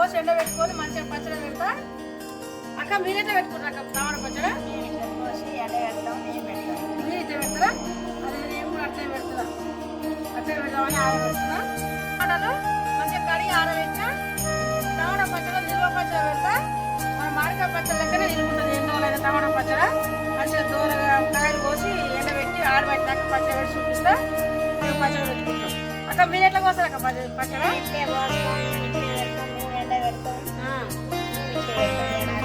కోసి ఎండ పెట్టుకొని మంచిగా పచ్చడి పెడతా. అక్క మీరైతే పెట్టుకుంటారు అక్క? టమాటా పచ్చడి? మీరైతే మీరు పెడతారా? అదే నేను కూడా అట్లే పెడతా అట్లే పెడదామని ఆరబెడుతున్నా టమాటాలు మంచిగా కడిగి ఆరబెట్టా టమాటా పచ్చడి నిల్వ పచ్చడి పెడతా. మన మామిడికాయ పచ్చడి లెక్కనే నిలుపుతుంది ఎన్నో లేదా టమాటా పచ్చడి. మంచిగా దూరంగా కాయలు కోసి ఎండబెట్టి ఆరబెట్టాక పచ్చడి పెట్టి చూపిస్తా. పచ్చడి పెట్టుకుంటాం. అక్క మీరు ఎట్లా కోస్తారు అక్క పచ్చడి? పచ్చడి ఇట్లే పెడతాం నేను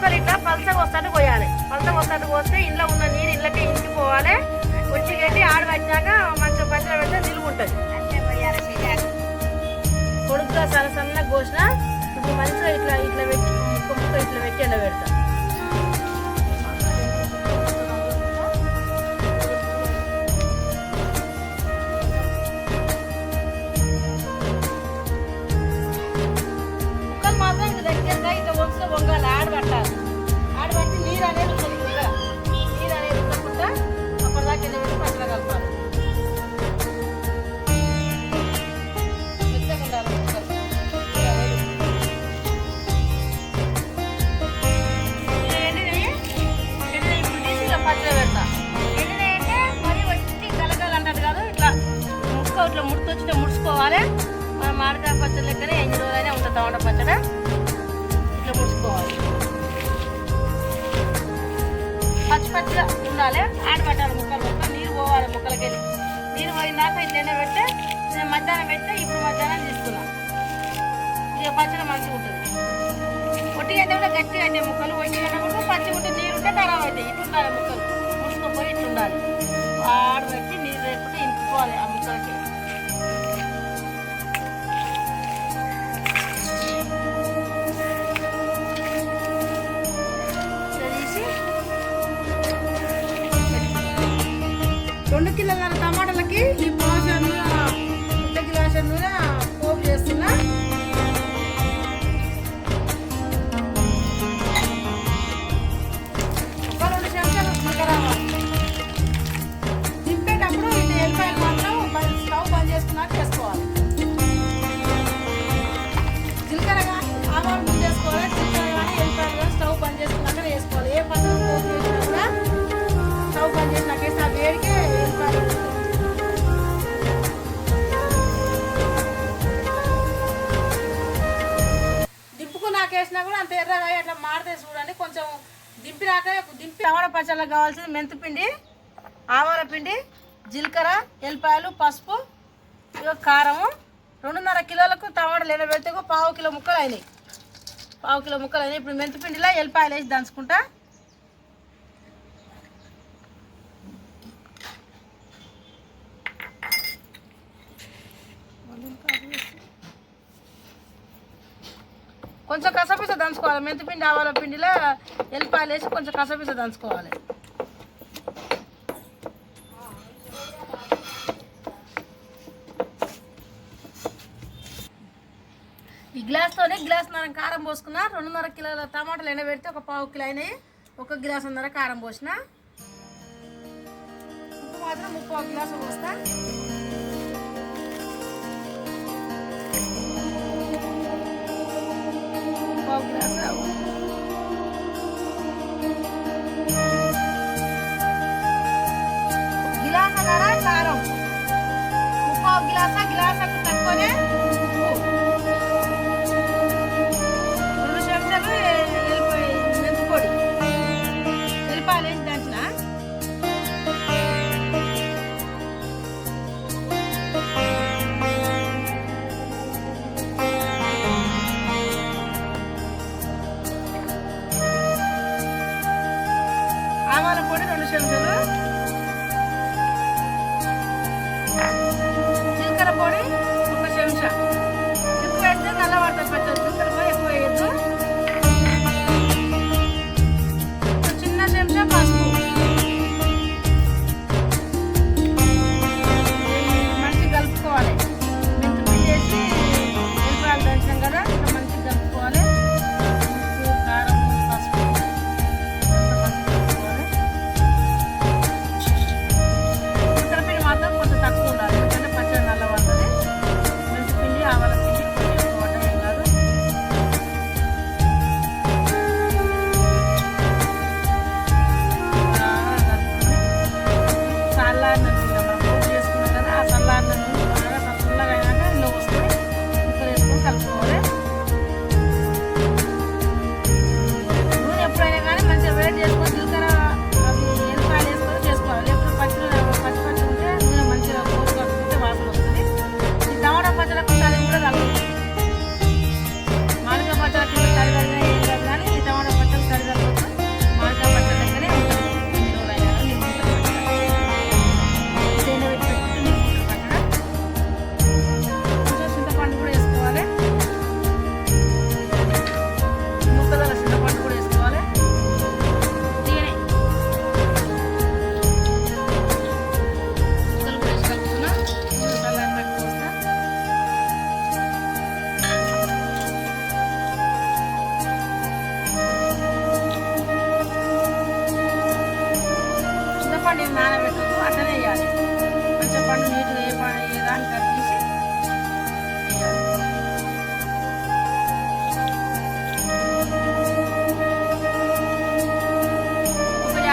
ముక్కలు ఇట్లా పలసగా పోయాలి. పలసగా వస్తాడు పోస్తే ఇంట్లో ఉన్న నీరు ఇళ్ళకి ఇంకిపోవాలి వచ్చి కట్టి ఆడ పట్టినాక మంచిగా పచ్చడి పెడితే నిలువ ఉంటుంది. పొడుగ్గా సన్న సన్న కోసిన ఇప్పుడు మంచిగా ఇట్లా ఇట్లా పెట్టి ముక్క ముక్క ఇట్లా పెట్టి ఎండ పెడతా మామిడికాయ పచ్చడి లెక్కనే ఎన్ని రోజులైనా ఉంటుంది టమాటా పచ్చడి? ఇట్లా ముడుచుకోవాలి పచ్చి పచ్చిగా ఉండాలి. ఆడబట్టాలి ముక్కలు మొత్తం. నీరు పోవాలి ముక్కలకి. వెళ్ళి నీరు పోయినాక ఇట్లనే పెడితే నేను మధ్యాహ్నం పెడితే ఇప్పుడు మధ్యాహ్నం తీసుకున్నా. ఇక పచ్చడి మంచిగా ఉంటుంది. పొట్టిగా అయితే కూడా గట్టిగా అయితే ముక్కలు పొట్టిగా కూడా పచ్చి ఉంటే నీరు ఉంటే ఖరాబ్ అవుతాయి. ఇటు ఉండాలి ముక్కలు. ముడుచుకుపోయి ఇటు ఉండాలి. ఆడ పెట్టి నీరు లేకుంటే ఇంపుకోవాలి ఆ ముక్కలకి. que la larga రాక దింపి టమాటా పచ్చళ్ళకి కావాల్సింది మెంతిపిండి ఆవాల పిండి జీలకర్ర ఎల్లిపాయలు పసుపు ఇగో కారము. రెండున్నర కిలోలకు టమాటాలు ఎండబెడితే ఇగో పావు కిలో ముక్కలు అయినాయి. పావు కిలో ముక్కలు అయినాయి. ఇప్పుడు మెంతిపిండిలో ఎల్లిపాయలు వేసి దంచుకుంటా కొంచెం కసపిస దంచుకోవాలి. మెంతిపిండి ఆవాల పిండిలో ఎల్లిపాయలు వేసి కొంచెం కసపిస దంచుకోవాలి. ఈ గ్లాస్తోనే గ్లాస్న్నర కారం పోసుకున్నా. రెండున్నర కిలోల టమాటాలు ఎండబెడితే ఒక పావు కిలో అయినాయి. ఒక గ్లాస్ కారం పోసిన. ఉప్పు మాత్రం ముప్పావు గ్లాసు పోస్తా. పావు గ్లాసు గిలాసన్నర కారం ముప్పావు గిలాస గిలాసకు తక్కువనే ఉప్పు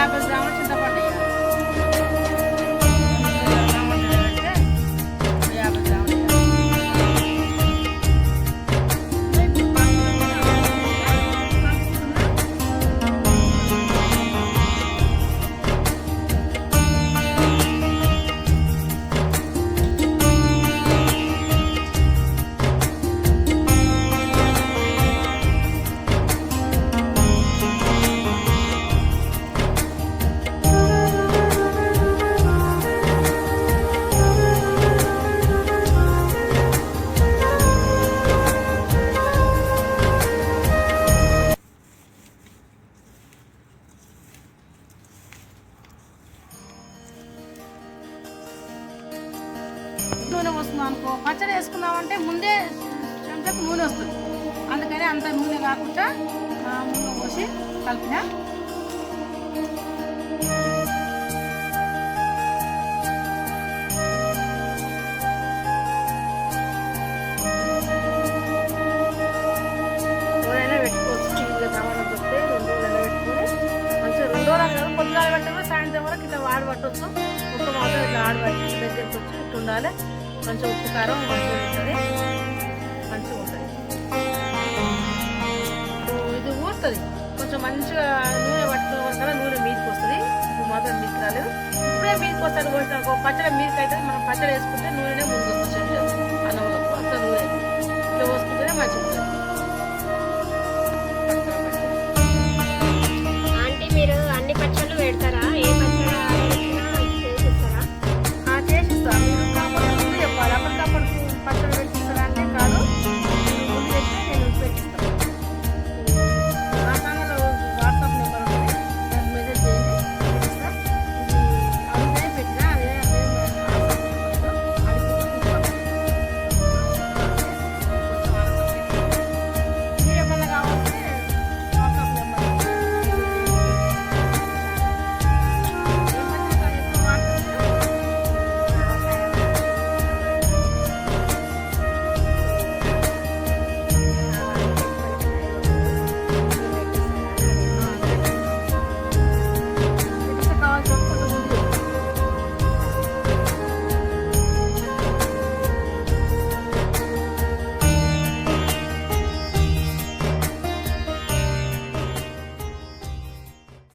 ఒక యాభై అంత నూనె కాకుండా నూనె పోసి కలిపిన. పెట్టుకోవచ్చు రెండు మంచిగా రెండు సాయంత్రం వరకు ఇట్లా వాడి పట్టవచ్చు ఉప్పు మాత్రం ఇట్లా ఆడబట్టి దగ్గరికి వచ్చి ఇట్లా ఉండాలి మంచిగా ఉప్పు కారం మంచిగా ఉంటుంది. మంచిగా ఉంటుంది. వస్తుంది. కొంచెం మంచిగా నూనె పట్టుకుని వస్తా నూనె మీదకి వస్తుంది. ఇప్పుడు మాత్రం మీకు రాలేదు. ఇప్పుడే మీదకి వస్తాను. పోసిన పచ్చడి మీదకి అవుతుంది. మనం పచ్చడి వేసుకుంటే నూనె ముందు వచ్చేది. అన్నంలో అంత నూనె. ఇట్లా పోసుకుంటేనే మంచిగా